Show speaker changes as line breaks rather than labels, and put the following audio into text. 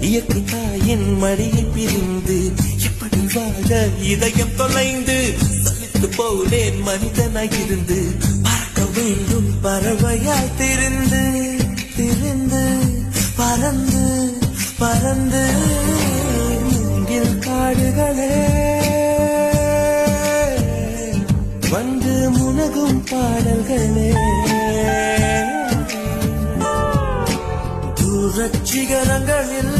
இயற்கை தாயின் மடியை பிரிந்து எப்படி வாழ இதயம் தொலைந்து சலித்து போனேன் மனிதனாய் இருந்து பறக்க வேண்டும் பறவையாய் திருந்து திருந்து பறந்து பறந்து மூங்கில் காடுகளே. வந்து முனகும் பாடல்கள் ரச்சிகரங்களில்